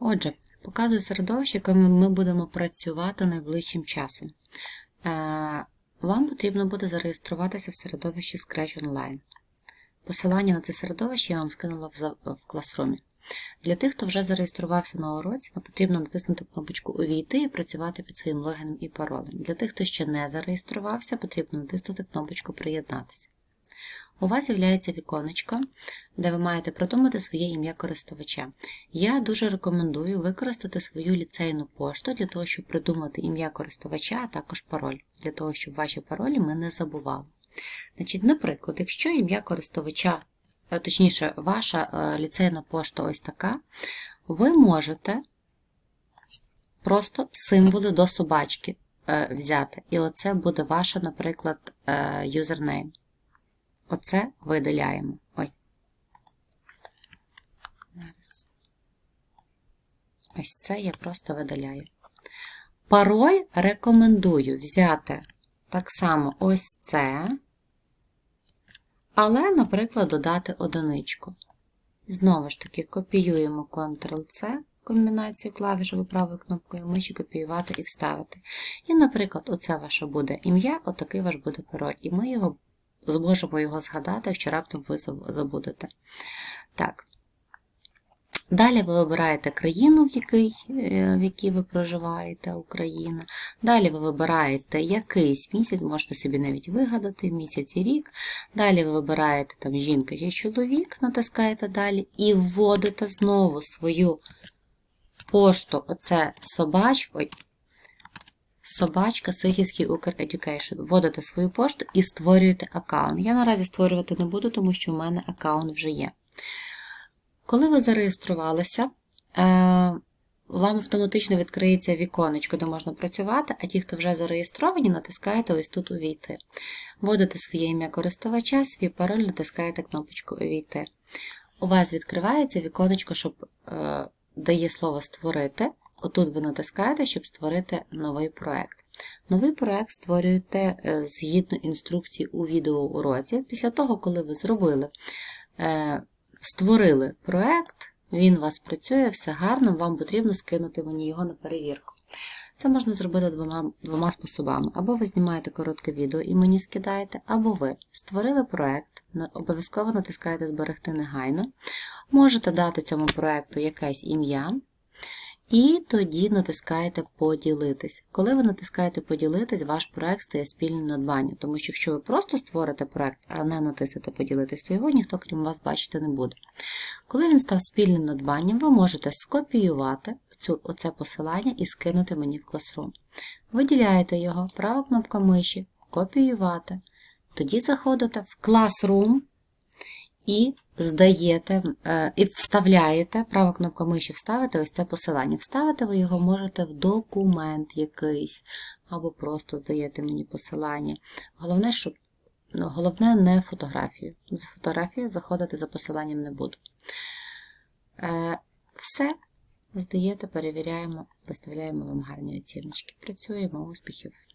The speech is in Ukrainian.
Отже, показую середовище, яким ми будемо працювати найближчим часом. Е, Вам потрібно буде зареєструватися в середовищі Scratch Online. Посилання на це середовище я вам скинула в класрумі. Для тих, хто вже зареєструвався на уроці, нам потрібно натиснути кнопочку Увійти і працювати під своїм логіном і паролем. Для тих, хто ще не зареєструвався, потрібно натиснути кнопочку Приєднатися. У вас з'являється віконечко, де ви маєте продумати своє ім'я користувача. Я дуже рекомендую використати свою ліцейну пошту для того, щоб придумати ім'я користувача, а також пароль, для того, щоб ваші паролі ми не забували. Значить, Наприклад, якщо ім'я користувача, е, точніше, ваша е, ліцейна пошта ось така, ви можете просто символи до собачки е, взяти. І оце буде ваша, наприклад, юзернейм. Оце видаляємо. Ой. Зараз. Ось це я просто видаляю. Пароль рекомендую взяти так само ось це, але, наприклад, додати одиничку. Знову ж таки, копіюємо Ctrl-C, комбінацію клавіш або правою кнопкою миші копіювати і вставити. І, наприклад, оце ваше буде ім'я, отакий ваш буде пароль. І ми його зможемо його згадати, якщо раптом ви забудете. Так. Далі ви вибираєте країну, в якій, е, в якій ви проживаєте, Україна. Далі ви вибираєте якийсь місяць, можете собі навіть вигадати, місяць і рік. Далі ви вибираєте там жінка чи чоловік, натискаєте далі і вводите знову свою пошту, оце собач, ой, собачка Сихівський Укр Education. Вводите свою пошту і створюєте аккаунт. Я наразі створювати не буду, тому що в мене аккаунт вже є. Коли ви зареєструвалися, е, вам автоматично відкриється віконечко, де можна працювати, а ті, хто вже зареєстровані, натискаєте ось тут Увійти. Вводите своє ім'я користувача, свій пароль, натискаєте кнопочку Увійти. У вас відкривається віконечко, щоб е, дає слово Створити. Отут ви натискаєте, щоб створити новий проект. Новий проект створюєте е, згідно інструкції у відеоуроці. Після того, коли ви зробили. Е, Створили проект, він у вас працює, все гарно, вам потрібно скинути мені його на перевірку. Це можна зробити двома двома способами. Або ви знімаєте коротке відео і мені скидаєте, або ви створили проект, обов'язково натискаєте Зберегти негайно. Можете дати цьому проекту якесь ім'я. І тоді натискаєте Поділитись. Коли ви натискаєте Поділитись, ваш проект стає спільним надбанням. Тому що якщо ви просто створите проект, а не натиснете Поділитись, то його ніхто, крім вас, бачити не буде. Коли він став спільним надбанням, ви можете скопіювати цю, оце посилання і скинути мені в Classroom. Виділяєте його, права кнопка миші, копіювати. Тоді заходите в Classroom і здаєте, і вставляєте, права кнопка миші вставити ось це посилання. Вставити ви його можете в документ якийсь, або просто здаєте мені посилання. Головне, щоб, ну, головне не фотографію. За фотографію заходити за посиланням не буду. Е, Все, здаєте, перевіряємо, виставляємо вам гарні оціночки. Працюємо, успіхів!